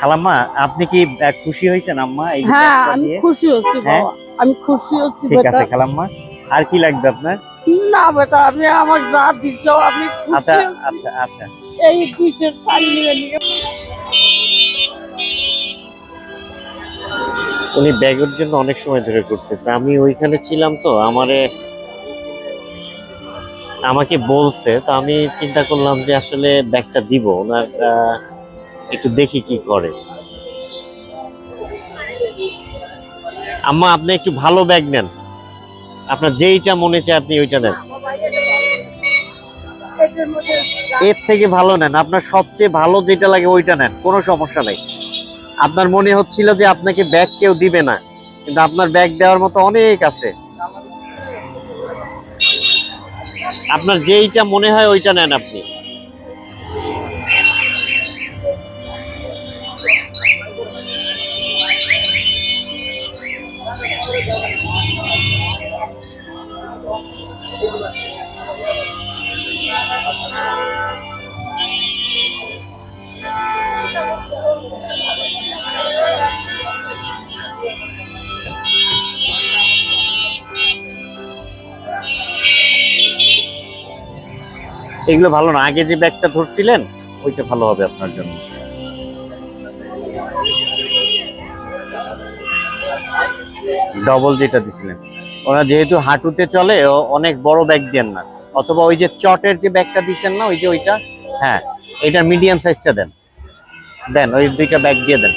খালাম্মা আপনি কি খুশি হয়েছেন আম্মা এই হ্যাঁ আমি খুশি হচ্ছি হ্যাঁ? বাবা। আমি খুশি হচ্ছি ঠিক আছে খালাম্মা আর কি লাগবে আপনার? না বেটা আমি আমার যা আমি আচ্ছা খুশি হচ্ছি। আচ্ছা আচ্ছা। এই শাড়ি নিয়ে উনি ব্যাগের জন্য অনেক সময় ধরে করতেছে আমি ওইখানে ছিলাম তো আমারে আমাকে বলছে তো আমি চিন্তা করলাম যে আসলে ব্যাগটা দিব। ওনার আহ, একটু দেখি কি করে। আম্মা, আপনি একটু ভালো ব্যাগ নেন। আপনার যেইটা মনে চায় আপনি ওইটা নেন। এর থেকে ভালো নেন। আপনার সবচেয়ে ভালো যেটা লাগে ওইটা নেন। কোনো সমস্যা নেই। আপনার মনে হচ্ছিল যে আপনাকে ব্যাগ কেউ দিবে না। কিন্তু আপনার ব্যাগ দেওয়ার মতো অনেক আছে। আপনার যেইটা মনে হয় ওইটা নেন আপনি। এগুলো ভালো না। আগে যে ব্যাগটা ধরছিলেন, ওইটা ভালো হবে আপনার জন্য। ডবল যেটা দিছিলেন। ওরা যেহেতু হাঁটুতে চলে ও অনেক বড় ব্যাগ দেন না। অথবা ওই যে চটের যে ব্যাগটা দিচ্ছেন না ওই যে ওইটা হ্যাঁ এটার মিডিয়াম সাইজটা দেন। দেন ওই দুইটা ব্যাগ দিয়ে দেন।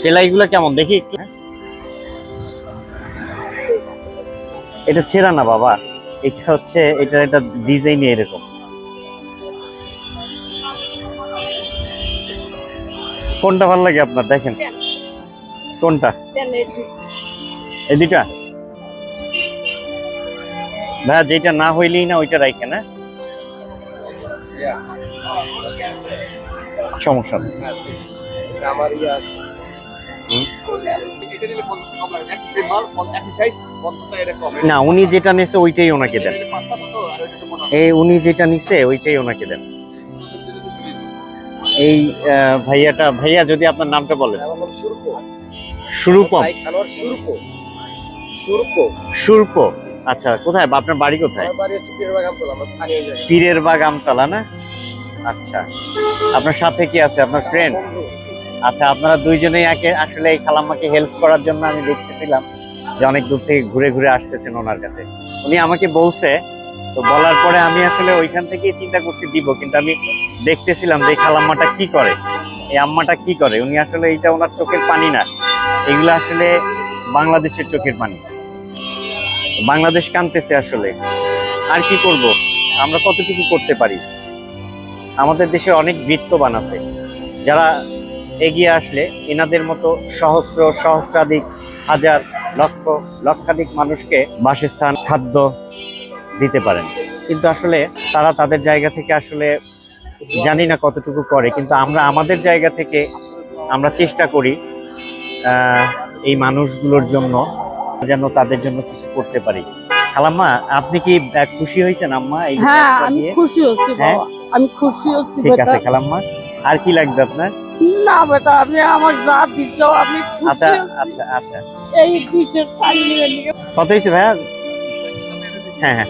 সেলাইগুলো কেমন? দেখি একটু। এটা ছেঁড়া না বাবা এটা হচ্ছে এটার একটা ডিজাইন এরকম। কোনটা ভালো লাগে আপনার? দেখেন। কোনটা? এই দুইটা? ভাইয়া যেটা না হইলেই না ওইটা রাখে না? সমস্যা নেই। আমার ইয়ে আছে। না উনি যেটা নিছে ওইটাই ওনাকে দেন। এই উনি যেটা নিছে ওইটাই ওনাকে দেন। এই ভাইয়াটা ভাইয়া যদি আপনার নামটা বলেন। সুরকো সুরূপম। সুরপ। আচ্ছা কোথায়? আপনার বাড়ি কোথায়? আমার বাড়ি হচ্ছে পীরের বাগান তোলা আমার স্থানীয় জায়গা। পীরের বাগ আমতলা না? আচ্ছা। আপনার সাথে কি আছে? আপনার ফ্রেন্ড আচ্ছা আপনারা দুইজনেই একে আসলে এই খালাম্মাকে হেল্প করার জন্য আমি দেখতেছিলাম যে অনেক দূর থেকে ঘুরে ঘুরে আসতেছেন ওনার কাছে। উনি আমাকে বলছে তো বলার পরে আমি আসলে ওইখান থেকেই চিন্তা করছি দিব। কিন্তু আমি দেখতেছিলাম যে এই খালাম্মাটা কি করে? এই আম্মাটা কি করে? উনি আসলে এইটা ওনার চোখের পানি না। এগুলো আসলে বাংলাদেশের চোখের পানি। বাংলাদেশ কানতেছে আসলে। আর কি করব? আমরা কতটুকু করতে পারি? আমাদের দেশে অনেক বৃত্তবান আছে। যারা এগিয়ে আসলে এনাদের মতো সহস্র, সহস্রাধিক, হাজার, লক্ষ, লক্ষাধিক মানুষকে বাসস্থান, খাদ্য দিতে পারেন। কিন্তু আসলে তারা তাদের জায়গা থেকে আসলে জানি না কতটুকু করে। কিন্তু আমরা আমাদের জায়গা থেকে আমরা চেষ্টা করি এই মানুষগুলোর জন্য যেন তাদের জন্য কিছু করতে পারি। খালাম্মা আপনি কি খুশি হয়েছেন আম্মা এই হ্যাঁ আমি খুশি হচ্ছি হ্যাঁ? বাবা আমি খুশি হচ্ছি ঠিক আছে খালাম্মা আর কি লাগবে আপনার? না বেটা আমি আমার যা আমি খুশি আচ্ছা আচ্ছা আচ্ছা। এই নিয়ে। কত হয়েছে ভাইয়া? হ্যাঁ হ্যাঁ।